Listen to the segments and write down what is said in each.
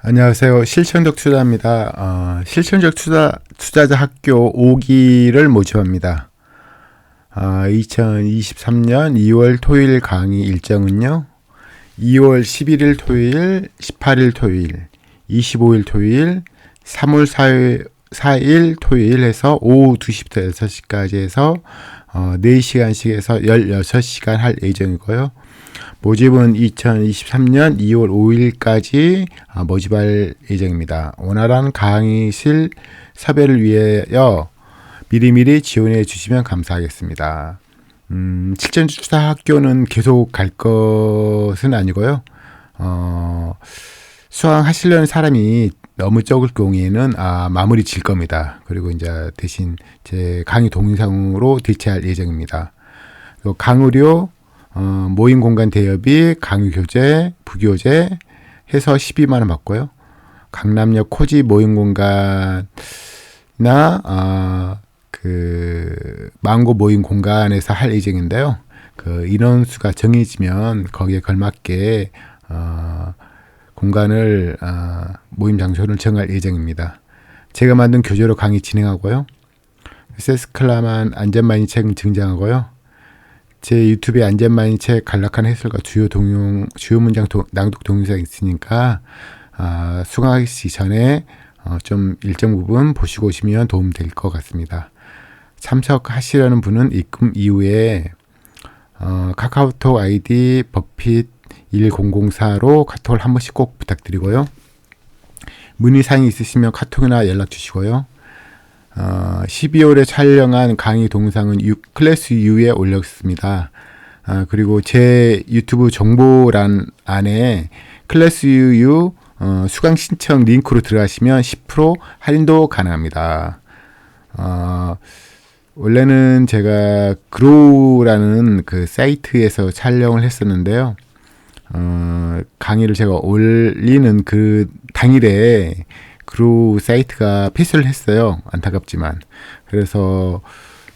안녕하세요. 실천적 투자입니다. 어, 실천적 투자, 투자자 학교 5기를 모집합니다. 어, 2023년 2월 토요일 강의 일정은요. 2월 11일 토요일, 18일 토요일, 25일 토요일, 3월 4일, 4일 토요일 해서 오후 2시부터 6시까지 해서 어, 4시간씩 해서 16시간 할 예정이고요. 모집은 2023년 2월 5일까지 아, 모집할 예정입니다. 원활한 강의실 섭외를 위하여 미리미리 지원해 주시면 감사하겠습니다. 음, 실전 주사 학교는 계속 갈 것은 아니고요. 어, 수강하시려는 사람이 너무 적을 경우에는 아, 마무리 질 겁니다. 그리고 이제 대신 제 강의 동영상으로 대체할 예정입니다. 강의료 어, 모임 공간 대여비, 강의 교재, 부교재 해서 12만 원 받고요. 강남역 코지 모임 공간이나 어, 그 망고 모임 공간에서 할 예정인데요. 그 인원 수가 정해지면 거기에 걸맞게 어, 공간을 어, 모임 장소를 정할 예정입니다. 제가 만든 교재로 강의 진행하고요. 세스클라만 안전만이 책은 증정하고요. 제 유튜브에 안전만이 책 간략한 해설과 주요 동용 주요 문장 도, 낭독 동영상이 있으니까 아, 수강하기 전에 어, 좀 일정 부분 보시고 오시면 도움 될 것 같습니다. 참석하시려는 분은 입금 이후에 어, 카카오톡 아이디 버핏 1004로 카톡을 한 번씩 꼭 부탁드리고요. 문의사항이 있으시면 카톡이나 연락 주시고요. 어, 12월에 촬영한 강의 동영상은 유, 클래스 U에 올렸습니다. 어, 그리고 제 유튜브 정보란 안에 클래스 U 어, 수강 신청 링크로 들어가시면 10% 할인도 가능합니다. 어, 원래는 제가 그로우라는 그 사이트에서 촬영을 했었는데요. 어, 강의를 제가 올리는 그 당일에 그루 사이트가 폐쇄를 했어요. 안타깝지만. 그래서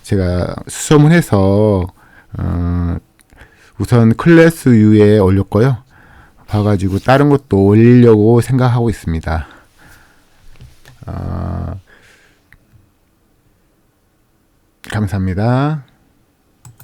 제가 수소문 해서, 어, 우선 클래스 U에 올렸고요. 봐가지고 다른 것도 올리려고 생각하고 있습니다. 어, 감사합니다.